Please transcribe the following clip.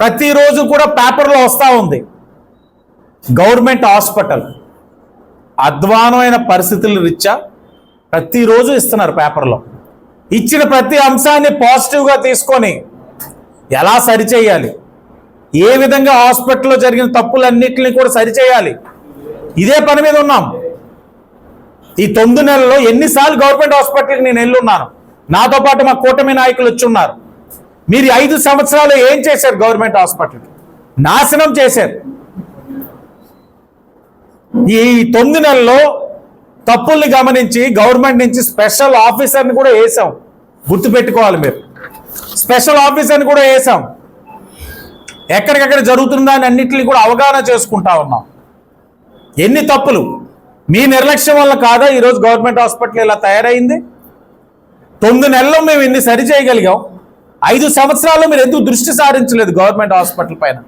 ప్రతిరోజు కూడా పేపర్లో వస్తూ ఉంది. గవర్నమెంట్ హాస్పిటల్ అధ్వానమైన పరిస్థితుల రీత్యా ప్రతిరోజు ఇస్తున్నారు పేపర్లో. ఇచ్చిన ప్రతి అంశాన్ని పాజిటివ్గా తీసుకొని ఎలా సరిచేయాలి? ఏ విధంగా హాస్పిటల్లో జరిగిన తప్పులన్నింటినీ కూడా సరిచేయాలి? ఇదే పని మీద ఉన్నాం. ఈ తొమ్మిది నెలల్లో ఎన్నిసార్లు గవర్నమెంట్ హాస్పిటల్కి నేను వెళ్ళున్నాను. నాతో పాటు మా కూటమి నాయకులు వచ్చి ఉన్నారు. మీరు ఐదు సంవత్సరాలు ఏం చేశారు గవర్నమెంట్ హాస్పిటల్ నాశనం చేశారు. ఈ తొమ్మిది నెలల్లో తప్పుల్ని గమనించి గవర్నమెంట్ నుంచి స్పెషల్ ఆఫీసర్ని కూడా వేసాం. గుర్తుపెట్టుకోవాలి మీరు. స్పెషల్ ఆఫీసర్ని కూడా వేసాం. ఎక్కడికెక్కడ జరుగుతుందా అని అన్నింటినీ కూడా అవగాహన చేసుకుంటా ఉన్నాం. ఎన్ని తప్పులు? మీ నిర్లక్ష్యం వల్ల కాదా ఈరోజు గవర్నమెంట్ హాస్పిటల్ ఇలా తయారైంది? తొమ్మిది నెలల్లో మేము ఇన్ని సరి చేయగలిగాం. ఐదు సంవత్సరాల్లో మీరు ఎందుకు దృష్టి సారించలేదు గవర్నమెంట్ హాస్పిటల్ పైన?